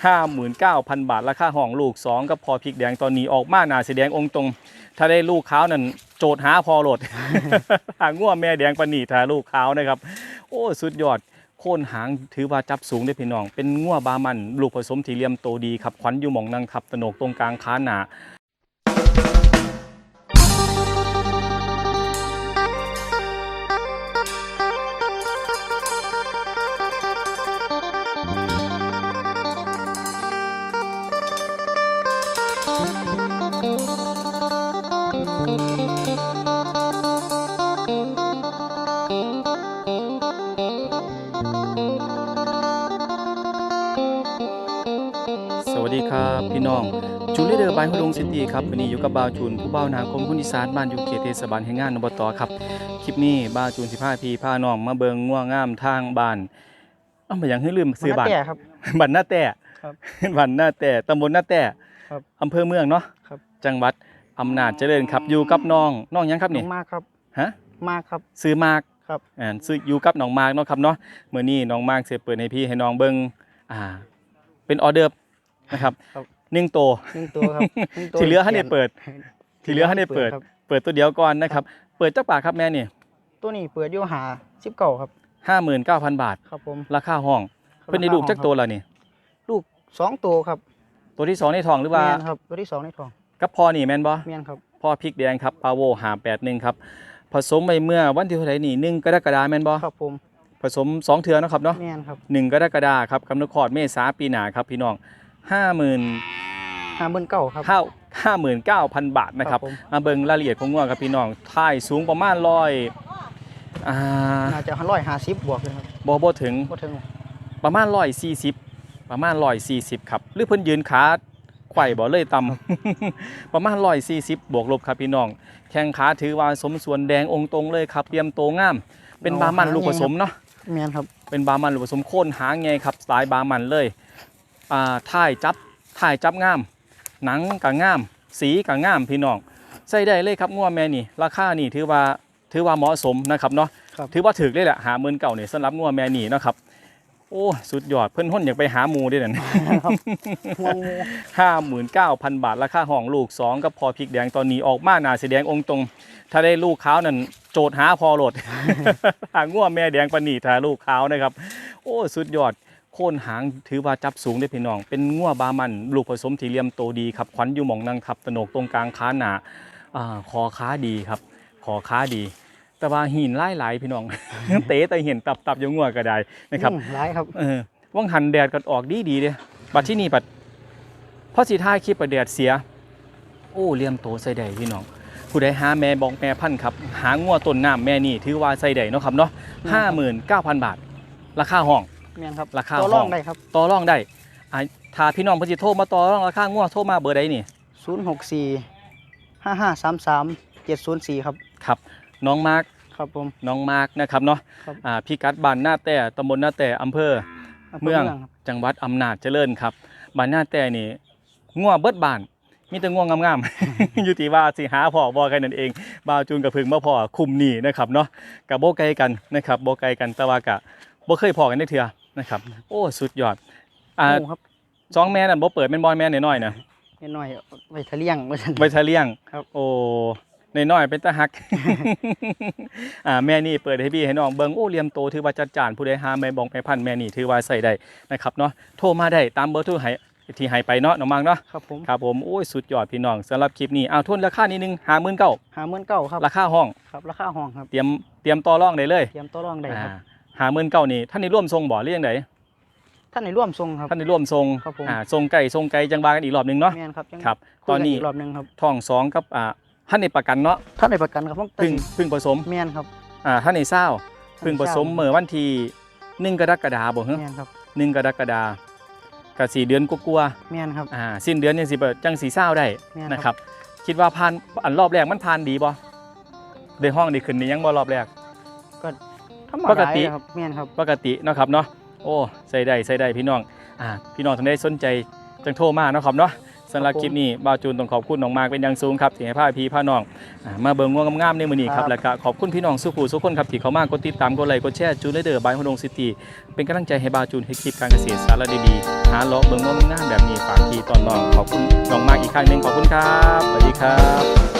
59,000 บาท ราคาห้องลูก 2 กับพอพริกแดงตอนนี้ออกมาหนาสีแดงองค์ตรง ถ้าได้ลูกขาวนั่นโจทย์หาพอโหลดหาง่วแม่แดงปนีถ้าลูกขาวนะครับ โอ้สุดยอดโค่นหางถือว่าจับสูงได้พี่น้อง เป็นง่วบามัน ลูกผสมที่เลี่ยมโตดีครับขวัญอยู่หมองนางทับตโหนกตรงกลางขาหนา ครับพี่น้องจูเลเดอร์บายฮุดงซิตี้ครับวันนี้อยู่กับบ่าวจูนผู้บ่าวนาคมคุณอีสานบ้านอยู่เขตเทศบาลแห่งงานอบตครับคลิปนี้บ่าวจูน15พีพาน้องมาเบิงง่วงงามทางบ้านเอ้ามาอย่างให้ลืมซื้อบ้านมะแต่ครับ บ้านหน้าแต่ครับบ้านหน้าแต่ตำบลหน้าแต่ครับอำเภอเมืองเนาะครับ จังหวัดอำนาจเจริญครับอยู่กับน้องน้องหยังครับน้นี่องมากครับฮะมากครับซื้อมากครับอ่าซื้ออยู่กับน้องมากเนาะครับเนาะมื้อนี้น้องมากสิเปิดให้พี่ให้น้องเบิ่งอ่า เป็นออเดิร์ฟ นะครับครับ หนึ่งตัว หนึ่งตัวครับหนึ่งตัวที่เหลือให้ได้เปิด ที่เหลือให้ได้เปิด ครับเปิดตัวเดียวก่อนนะครับ เปิดจักบาทครับแม่นี่ตัวนี้เปิดอยู่หาสิบเก่าครับห้าหมื่นเก้าพันบาท ครับผมราคาห้อง เพิ่นได้ลูกจักตัวแล้วนี่ ลูกสองตัวครับตัวที่สองในทองหรือว่า แม่นครับตัวที่สองในทองกับพ่อนี่แม่นบ่ เมียนครับพ่อพริกแดงครับปาโวหาแปดหนึ่งครับ ผสมไปเมื่อวันที่เท่าไหร่นี่หนึ่งกรกฎาคมแม่นบ่ครับผมผสมสองเทือเนาะครับเนาะเมียนครับหนึ่งกรกฎาคมครับกำหนดคลอดเมษาปีหน้าครับพี่น้อง ห้าหมื่นห้าหมื่นเก่าครับเท่าห้าหมื่นเก้าพันบาทนะครับผม มาเบิ่งรายละเอียดของงัวครับพี่น้องท่ายสูงประมาณร้อยอ่าน่าจะร้อยห้าสิบบวกเลยครับบ่บ่ถึง บ่ถึงประมาณร้อยสี่สิบประมาณร้อยสี่สิบครับ หรือเพิ่นยืนขาไขว่บ่เลยต่ำ ประมาณร้อยสี่สิบบวกลบครับพี่น้อง แข้งขาถือว่าสมส่วนแดงองค์ตรงเลยครับเตรียมโตวงาม เป็นบามันลูกผสมเนาะเมียนครับ เป็นบามันลูกผสมโค่นหางไงครับสไตล์บามันเลย อ่าท่ายจับท่ายจับงาม หนังกับงาม สีกับงามพี่น้องใส่ได้เลยครับงัวแม่นี่ ราคานี่ถือว่าถือว่าเหมาะสมนะครับเนาะครับถือว่าถึกเลยแหละหาเงินเก่าเนี่ยสำหรับงัวแม่นี่เนาะครับโอ้สุดยอดเพิ่นห้นอยากไปหาหมูด้วยนั่นงวงูห้าหมื่นเก้าพันบาท ราคาห้องลูกสองกับพอพริกแดงตอนนี้ออกมาหนาสีแดงองค์ตรง ถ้าได้ลูกขาวนั่นโจทย์หาพอโหลดหาง่วแม่แดงปานนีถ้าลูกขาวนะครับ โอ้สุดยอด โค่นหางถือว่าจับสูงได้อพี่น้อง เป็นง่วบามันลูกผสมที่เหลี่ยมโตดีครับขวัญอยู่หมองนางทับตะโหนกตรงกลางขาหนาอ่าคอค้าดีครับคอค้าดี แต่ว่าหินไล่หลายๆพี่น้อง เตะแต่เห็นตับตับๆอยู่ง่วก็ได้นะครับอืมหลายครับเออว่างหันแดดก็ออกดีดีๆเลยบัดที่นี่บัดพอสีท้ายคลิปประแดดเสีย โอ้เลี่ยมโตใส่ใดพี่น้องผู้ใดหาแม่บอกแม่พันธุ์ครับหางัวต้นน้ำแม่นี่ถือว่าใส่ใดเนาะครับเนาะห้าหมื่นเก้าพันบาท ราคาห้อง เมียนครับราคาตัวห้ร่อองงได้ครับต่อรองได้อ่าถ้าพี่น้องเพิ่นสิโทรมาต่อรองราคางัวโทรมาเบอร์ใดนี่ศูนย์หกสี่ห้าห้าสามสามเจ็ดศูนย์สี่ครับครับ น้องมาร์กครับผม น้องมาร์กนะครับเนาะครับ อ่าพี่กัดบ้านหน้าแต่ตำบลหน้าแต่อำเภอ เมืองครับ จังหวัดอำนาจเจริญครับบ้านหน้าแต่นี่ง่วเบิดบ้าน มีแต่ง่วงงามๆ อยู่ที่ว่าสิหาพ่อบ่กันนั่นเองบ่าวจูนกับพึ่งมาพ่อคุมนี่นะครับเนาะกับโบไกลกันนะครับโบไกลกันแต่ว่ากะบ่เคยพอกันได้เทื่อ นะครับ โอ้สุดยอดอ่าหมูครับสองแม่นั่นบ่เปิดแม่นบอยแม่น้อยๆนะนิดหน่อยไว้ทะเลี่ยงไว้ทันไว้ทะเลี้ยงครับ โอ้น้อยๆเป็นตาฮัก อ่าแม่นี่เปิดให้พี่ให้น้องเบิ่งโอ้เลียมโตถือว่าจัดจานผู้ใดหาแม่บองแม่พันธุ์แม่นี่ถือว่าใส่ได้นะครับเนาะโทรมาได้ตามเบอร์โทรให้ที่ให้ไปเนาะน้องมังเนาะครับผมครับผมโอ้ยสุดยอดพี่น้องสำหรับคลิปนี้เอาทุนราคานิดนึงหาหมื่นเก้าหาเมื่นเก้าครับราคาห้อง ครับราคาห้องครับเตรียมเตรียมต่อรองได้เลยเตรียมตัวรองได้ครับ หาหมื่นเก้านี่ท่านในร่วมทรงบ่หรือยังไงท่านในร่วมทรงครับ ท่านในร่วมทรงครับผม อ่าทรงไก่ทรงไก่จังบากันอีกรอบหนึงเนาะ แม่นครับยังครับคุตยอนกันี้อีกรอบหนึงครับท้องสองกับอ่าท่านในประกันเนาะท่านในประกันครับพึ่งพึ่งผสมแม่นครับอ่าท่านในเศร้าพึ่งผสมท่านในเศร้าเมื่อวันที่หนึ่งกรกฎาบ่ฮะแม่นครับหนึ่งกรกฎากับสี่เดือนกลัวาแม่นครับๆอ่าสิ้นเดือนยังสิเปิดจังสีเศร้าได้ แม่นนะครับคิดว่าผ่านอันรอบแรกมันผ่านดีบ่ได้ห้องดีขึ้นนี่ยังบ่รอบแรก ธรรมปกดาติครับแม่นครับปกติเนาะครับเนาะโอ้ใส่ได้ใส่ได้พี่น้องอ่าพี่น้องท่านใดสนใจจังโทรมาเนาะครับเนาะสำหรับคลิปนี้บาวจูนต้องขอบคุณน้องมากเป็นอย่างสูงครับที่ให้พาพี่พาน้องอ่ามาเบิ่งง่วงงามๆในมื้อนี้ครับครับแล้วก็ขอบคุณพี่น้องสุขุสุขคนครับที่เข้ามากดติดตามกดไลค์กดแชร์จูนเลเดอร์บายฮดงซิตี้เป็นกำลังใจให้บาวจูนให้คลิปการเกษตรสาระดีๆหาเลาะเบิ่งง่วงงามๆแบบนี้ฝากพี่ตอนน้องขอบคุณน้องมากอีกครั้งหนึงขอบคุณครับสวัสดีครับ